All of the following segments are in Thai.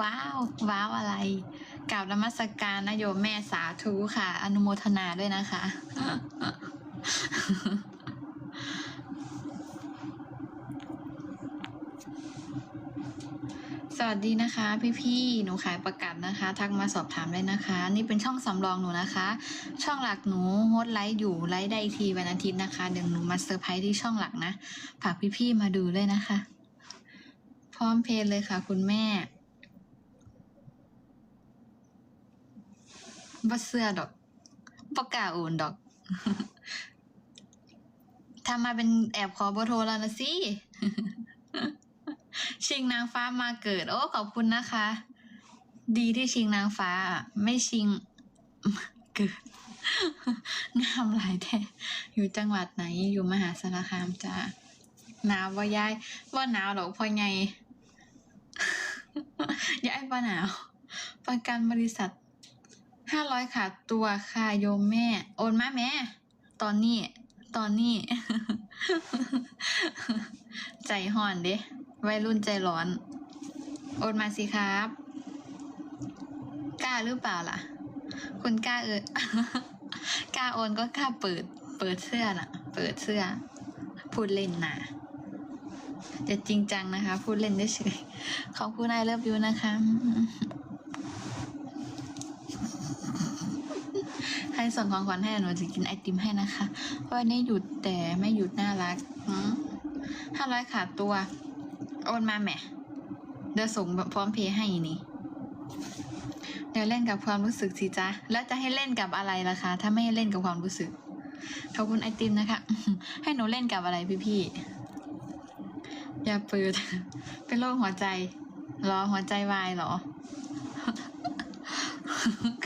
ว้าว ว้าวอะไรกราบนมัสการนะโยมแม่สาธุค่ะ อนุโมทนาด้วยนะคะ สวัสดีนะคะ พี่ๆ หนูขายประกันนะคะ ทักมาสอบถามได้นะคะ นี่เป็นช่องสำรองหนูนะคะ ช่องหลักหนูโฮสไลฟ์อยู่ไลฟ์ได้อีกทีวันอาทิตย์นะคะเดี๋ยวหนูมาเซอร์ไพรส์ที่ช่องหลักนะฝากพี่ๆ มาดูด้วยนะคะ พร้อมเพย์เลยค่ะ คุณแม่ บ่เสื้อดอกปากกล้าโอนดอกทำมาเป็นแอบขอเบอร์โทรแล้วนะสิ ชิงนางฟ้ามาเกิด โอ้ขอบคุณนะคะ ดีที่ชิงนางฟ้า ไม่ชิงเกิด งามหลายแท้อยู่จังหวัดไหนอยู่มหาสารคามจ้าหนาวว่ายายว่าหนาวหรอกพ่อไงยายว่าหนาว ประกันบริษัท ห้าร้อยขาดตัวค่ะโยมแม่ โอนมาแม่ ตอนนี้ ตอนนี้ ใจห่อนเด้วัยรุ่นใจร้อน โอนมาสิครับ กล้าหรือเปล่าล่ะ คุณกล้าเออกล้าโอนก็กล้าเปิด เปิดเสื้อน่ะ เปิดเสื้อ พูดเล่นนะจะจริงจังนะคะ พูดเล่นได้เฉยขอบคุณไอเลิฟยูนะคะ ให้ส่งของขวัญให้หนูจะกินไอติมให้นะคะ วันนี้หยุดแต่ไม่หยุดน่ารักห้าร้อยขาดตัว โอนมาแหม่เดี๋ยวส่งพร้อมเพย์ให้นี่เดี๋ยวเล่นกับความรู้สึกสิจ๊ะ แล้วจะให้เล่นกับอะไรล่ะคะ ถ้าไม่เล่นกับความรู้สึก ขอบคุณไอติมนะคะ ให้หนูเล่นกับอะไรพี่ๆ อย่าเปิด เป็นโรคหัวใจรอหัวใจวายเหรอ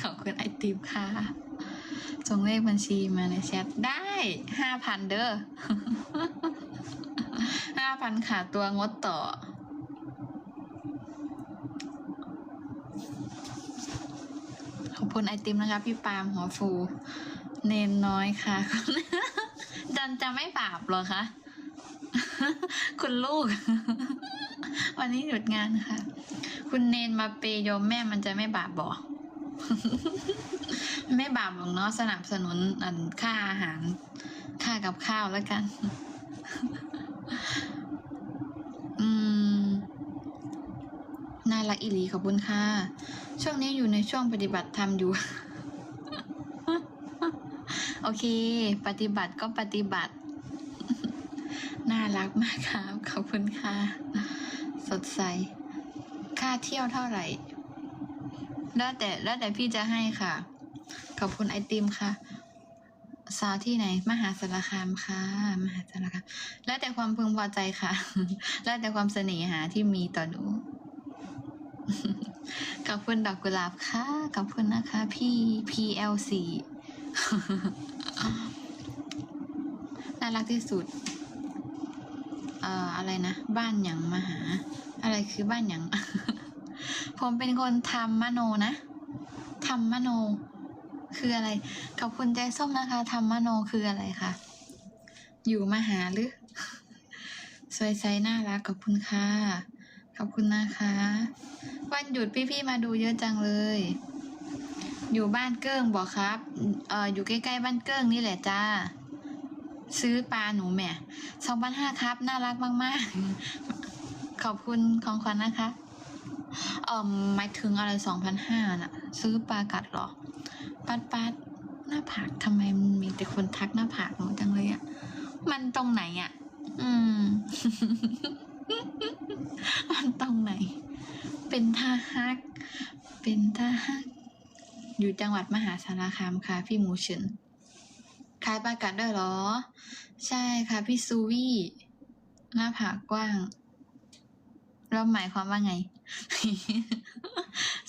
ขอบคุณไอติมค่ะ ส่งเลขบัญชีมาในแชทได้ห้าพันเด้อห้าพันขาตัวงดต่อ ขอบคุณไอติมนะคะพี่ปาล์มหัวฟู เนนน้อยค่ะดันจะไม่บาปหรอคะ คุณลูก วันนี้หยุดงานค่ะ คุณเนนมาเปย์โยมแม่มันจะไม่บาปบอก ไม่บาปหรอกเนาะสนับสนุนอันค่าอาหาร ค่ากับข้าวแล้วกัน อืมน่ารักอีหลีขอบคุณค่ะ ช่วงนี้อยู่ในช่วงปฏิบัติธรรมอยู่ โอเค ปฏิบัติก็ปฏิบัติ น่ารักมากครับ ขอบคุณค่ะ สดใส ค่าเที่ยวเท่าไหร่ แล้วแต่แล้วแต่พี่จะให้ค่ะ ขอบคุณไอติมค่ะ สาวที่ไหน มหาสารคามค่ะ มหาสารคาม แล้วแต่ความพึงพอใจค่ะ แล้วแต่ความเสน่หาที่มีต่อหนู ขอบคุณดอกกุหลาบค่ะ ขอบคุณนะคะ พี่ PLC น่ารักที่สุด เอ่อ อะไรนะ บ้านหยังมหา อะไรคือบ้านหยัง ผมเป็นคนทำมโนนะทำมโน คืออะไร ขอบคุณใจส้มนะคะทำมโนคืออะไรคะ อยู่มาหาหรือ สวยใสน่ารักขอบคุณค่ะ ขอบคุณนะคะ วันหยุดพี่ๆมาดูเยอะจังเลย อยู่บ้านเกิ้งบอกครับ เอออยู่ใกล้ๆบ้านเกิ้งนี่แหละจ้า ซื้อปลาหนูแหม่สองพันห้าครับ น่ารักมากๆ ขอบคุณของขวัญนะคะ เอ่อหมายถึงอะไรสองพันห้าน่ะ ซื้อปลากัดเหรอ ปัดปัดหน้าผากทำไมมันมีแต่คนทักหน้าผากหนูจังเลยอะ่ะ มันตรงไหนอะ่ะ อืม มันตรงไหน เป็นท่าฮัก เป็นท่าฮัก อยู่จังหวัดมหาสารคามค่ะ พี่หมูเฉินขายปลากัดด้วยเหรอ ใช่ค่ะ พี่ซูวี่หน้าผากกว้าง เราหมายความว่าไง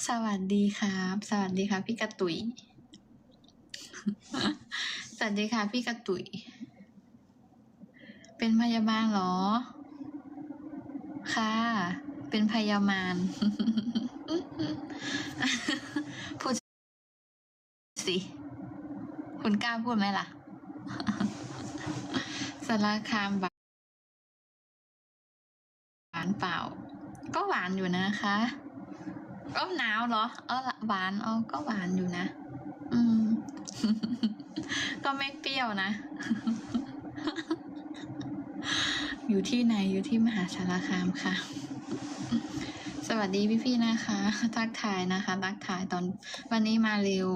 สวัสดีครับ สวัสดีค่ะ พี่กระตุย สวัสดีค่ะ พี่กระตุย เป็นพยาบาลเหรอ ค่ะ เป็นพยาบาลพูดสิ คุณกล้าพูดไหมล่ะสารคามหวานเปล่า ก็หวานอยู่นะคะก็หนาวเหรอเออหวานเออก็หวานอยู่นะ อืม ก็ไม่เปรี้ยวนะ อยู่ที่ไหนอยู่ที่มหาสารคามค่ะ สวัสดีพี่ๆนะคะ ทักทายนะคะ ทักทายตอน วันนี้มาเร็ว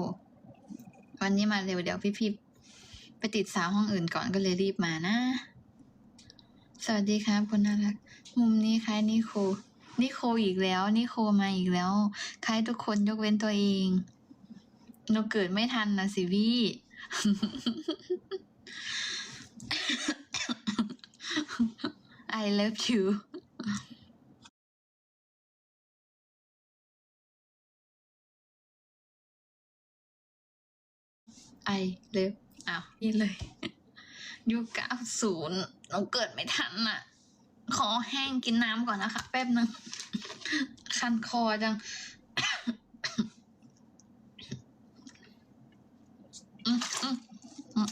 วันนี้มาเร็วเดี๋ยวพี่ๆไปติดสาวห้องอื่นก่อนก็เลยรีบมานะ สวัสดีครับคุณน่ารัก มุมนี้คล้ายนิโค นิโคอีกแล้วนิโคมาอีกแล้วคล้ายทุกคนยกเว้นตัวเองหนูเกิดไม่ทันนะสิพี่ I love you ไอเลิฟอ้าวนี่เลยยุคเก้าศูนย์หนูเกิดไม่ทันอะ ขอแห้งกินน้ำก่อนนะคะ แป๊บนึง คันคอจังอืมอืมอืม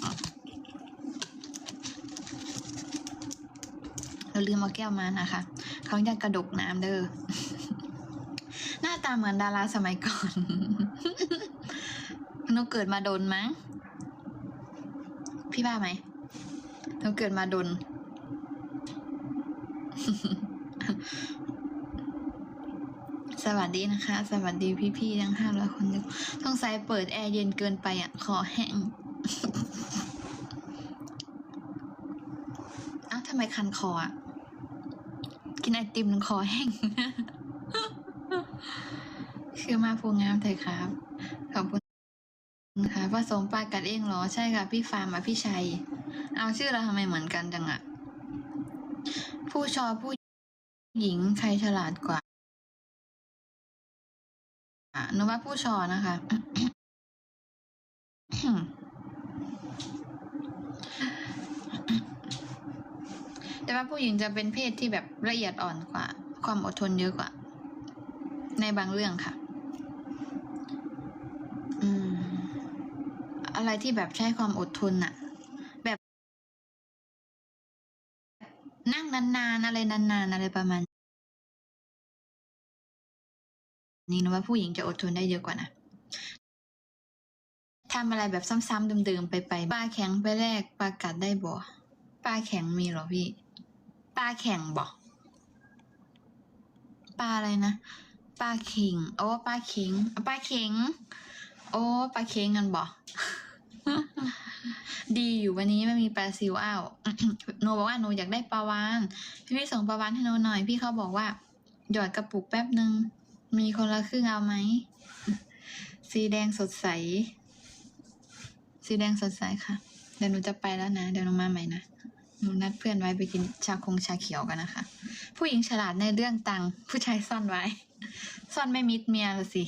เราลืมเอาแก้วมานะคะ เขาอยากกระดกน้ำเด้อ หน้าตาเหมือนดาราสมัยก่อนหนูเกิดมาโดนมั้ง พี่บ้าไหมหนูเกิดมาโดน สวัสดีนะคะ สวัสดีพี่ๆทั้งห้าร้อยคนดูต้องใส่เปิดแอร์เย็นเกินไปอะ ขอแห้งอ้าทำไมคันคออะ กินไอติมคอแห้ง คือมาพูงามเถอะครับ ขอบคุณค่ะผสมปลากัดเองเหรอ ใช่ค่ะ พี่ฟาร์มอะพี่ชัย เอาชื่อเราทำไมเหมือนกันจังอะ ผู้ชอผู้หญิงใครฉลาดกว่า นูว่าผู้ชอนะคะ แต่ว่าผู้หญิงจะเป็นเพศที่แบบละเอียดอ่อนกว่า ความอดทนเยอะกว่า ในบางเรื่องค่ะ อืม อะไรที่แบบใช้ความอดทนอะแบบนั่งนานๆ อะไรนานๆ อะไรประมาณ นี้นะว่าผู้หญิงจะอดทนได้เยอะกว่านะทำอะไรแบบซ้ำๆเดิมๆไปไปปลาแข็งไปแลกปลากัดได้บ่ปลาแข็งมีเหรอพี่ปลาแข็งบ่ปลาอะไรนะปลาเข็งโอ้ปลาเข็งปลาเข็งโอ้ปลาเข็งกันบ่ดีอยู่วันนี้ไม่มีปลาซิวอ้าวหนูบอกว่าหนูอยากได้ปลาวานพี่พี่ส่งปลาวานให้หนูหน่อย พี่เขาบอกว่าหยอดกระปุกแป๊บหนึ่ง มีคนละครึ่งเอาไหม สีแดงสดใส สีแดงสดใสค่ะ เดี๋ยวหนูจะไปแล้วนะ เดี๋ยวหนูมาใหม่นะ หนูนัดเพื่อนไว้ไปกินชาคงชาเขียวกันนะคะ ผู้หญิงฉลาดในเรื่องตังค์ผู้ชายซ่อนไว้ ซ่อนไม่มิดเมียละสิ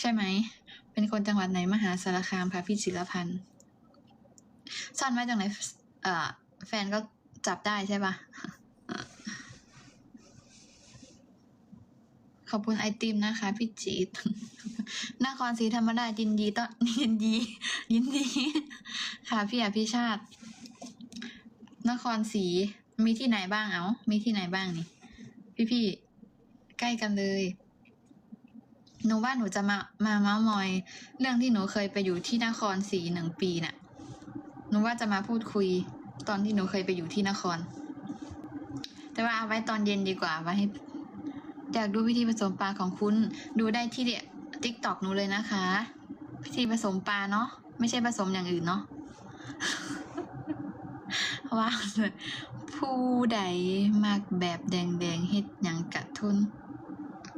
ใช่ไหม เป็นคนจังหวัดไหนมหาสารคามค่ะพี่ศิลพันธ์ ซ่อนไว้ตรงไหน เอ่อ แฟนก็จับได้ใช่ปะ ขอบคุณไอติมนะคะ พี่จีดนครศรีธรรมราชยินดีต้อนยินดี ยินดี ค่ะพี่อภิชาติ นครศรีมีที่ไหนบ้างเอามีที่ไหนบ้างนี่ พี่พี่ๆใกล้กันเลย หนูว่าหนูจะมามาเม้ามอย เรื่องที่หนูเคยไปอยู่ที่นครศรีหนึ่งปีน่ะ หนูว่าจะมาพูดคุย ตอนที่หนูเคยไปอยู่ที่นคร แต่ว่าเอาไว้ตอนเย็นดีกว่าไว้ให้ อยากดูวิธีผสมปลาของคุณ ดูได้ที่เดียติ๊กตอกหนูเลยนะคะ วิธีผสมปลาเนาะไม่ใช่ผสมอย่างอื่นเนาะว้าวเลยผู้ใดมักแบบแดงแดงเฮ็ดยังกะทุน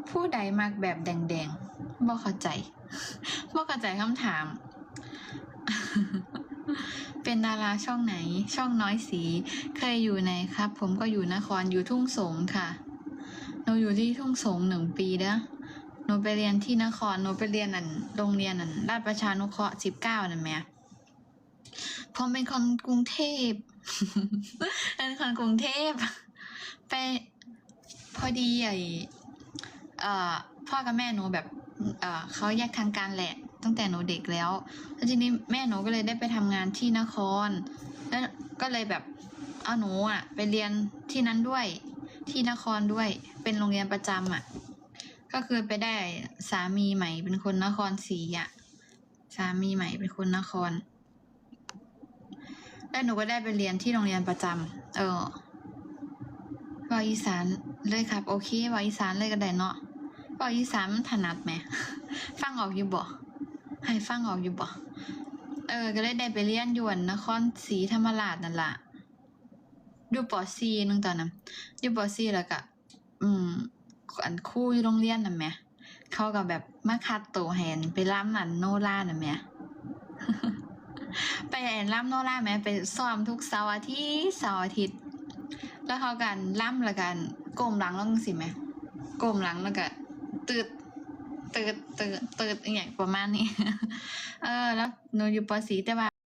ผู้ใดมักแบบแดงแดงบ่เข้าใจบ่เข้าใจคำถาม เป็นดาราช่องไหน ช่องน้อยสี เคยอยู่ไหนครับ ผมก็อยู่นครอยู่ทุ่งสงค่ะ หนูอยู่ที่ทุ่งสงหนึ่งปีเด้อหนูไปเรียนที่นครหนูไปเรียนอันโรงเรียนอันราชประชานุเคราะห์สิบเก้านั่นแม่ผมเป็นคนกรุงเทพเป็นคนกรุงเทพ ไปพอดีไอเอ่อพ่อกับแม่หนูแบบเอ่อเขาแยกทางการแหละ ตั้งแต่หนูเด็กแล้วแล้วทีนี้แม่หนูก็เลยได้ไปทำงานที่นคร แล้วก็เลยแบบเอาหนูอะ ไปเรียนที่นั้นด้วย ที่นครด้วย เป็นโรงเรียนประจำอะ่ะ ก็คือไปได้สามีใหม่เป็นคนนครศรีอะ่ะ สามีใหม่เป็นคนนคร แล้วหนูก็ได้ไปเรียนที่โรงเรียนประจำเออว่าอีสานเลยครับ โอเคว่าอีสานเลยก็ได้เนาะว่าอีสานมันถนัดไหม ฟังออกอยู่บ่ให้ฟังออกอยู่บ่เออ ก็เลยได้ไปเรียนอยวนนครศรีธรรมราชนั่นแหละ อยู่ปอซีนึงตอนนั้นอยู่ปอซีแล้วก็อืมอันคู่อยู่โรงเรียนน่ะแม่เขาก็แบบมาคัดตัวแหนไปล่ำนั่นโนล่าน่ะแม่ไปแอนล่ำโนล่าแหม่ไปซ้อมทุกเสาร์อาทิตย์เสาร์อาทิตย์ แล้วเขากันล่ำแล้วกันก้มหลังลงสิแม่ก้มหลังแล้วก็ตืดตืดตืดตืดอหย่างประมาณนี้ เออ แล้วหนูอยู่ปสีแต่ว่า